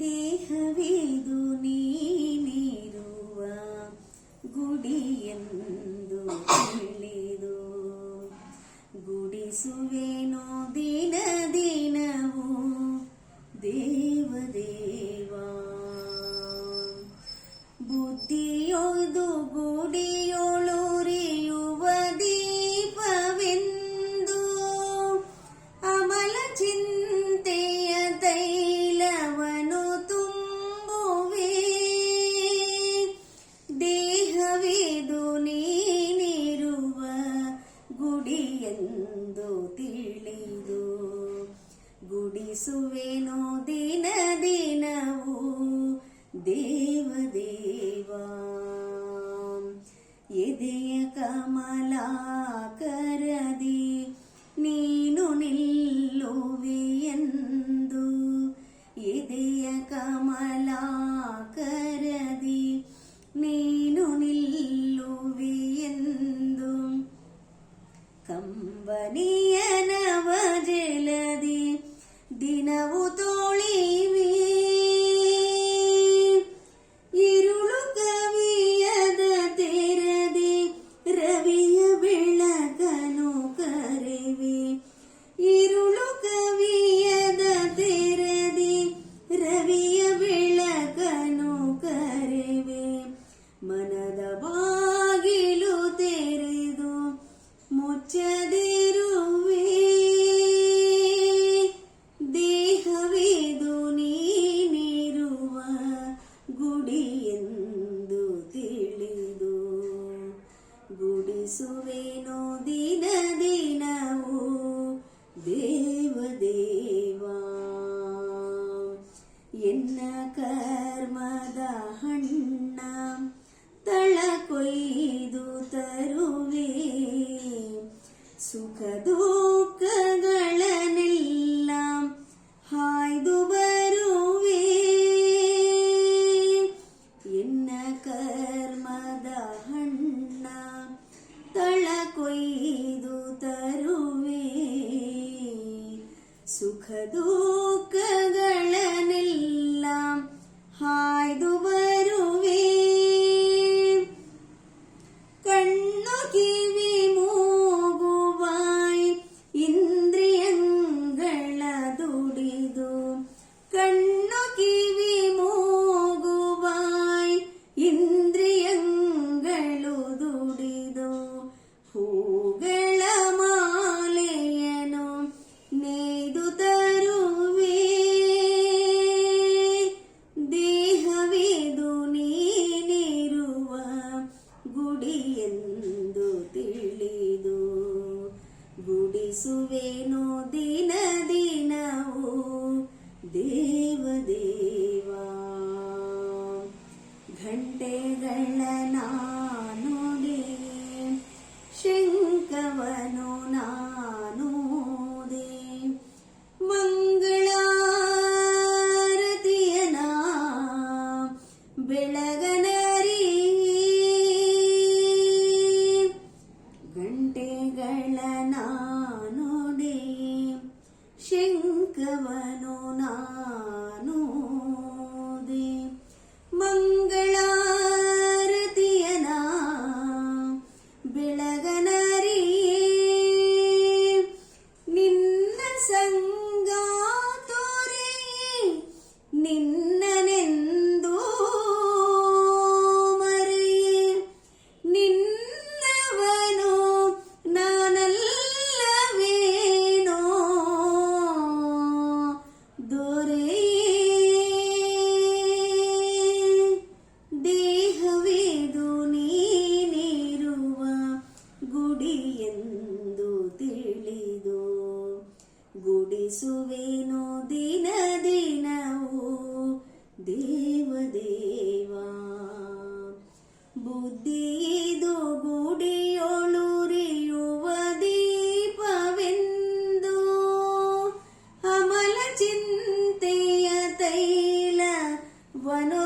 ದೇಹವೇದು ನೀನಿರುವ ಗುಡಿಯೆಂದು ತಿಳಿದು ಗುಡಿಸುವೆನೋ ದಿನ ದಿನವೂ ದೇವದೇವಾ ಬುದ್ಧಿಯೊಯ್ದು ಗುಡಿಯೊಳುರಿಯುವ ದೀಪವೆಂದು ನುಡಿ ಎಂದು ತಿಳಿದು ಗುಡಿಸುವೆನು ದಿನ ದಿನವೂ ದೇ ಕಂಬನಿಯ ನವ ಜಲದಿ ದಿನವು ಮುಚ್ಚದಿರುವೆ. ದೇಹವಿದು ನೀನಿರುವ ಗುಡಿಯೆಂದು ತಿಳಿದು ಗುಡಿಸುವೆನು ದಿನ ದಿನವೂ ದೇವದೇವಾ ಎನ್ನ ಕರ್ಮದ ಹಣ್ಣ ತಳ ಕೊಯ್ದು ತರುವೆ. ദുഃഖദൂക്കകളെല്ലാം ഹായ്തു വരുവേ. എന്ന കർമ്മദ ഹണ്ണ തള കൊയ്തു തരുവേ. സുഖദൂക്കകളെല്ലാം ഹായ്തു വരു ಘಂಟೆಗಳ ನಾನುಡಿ ಶಂಕವನು listen. ಗುಡಿಸುವೆನೋ ದಿನ ದಿನವೂ ದೇವದೇವಾ ಬುದ್ಧಿದು ಗುಡಿಯೊಳುರಿಯುವ ದೀಪವೆಂದು ಅಮಲ ಚಿಂತೆಯ ತೈಲ ವನು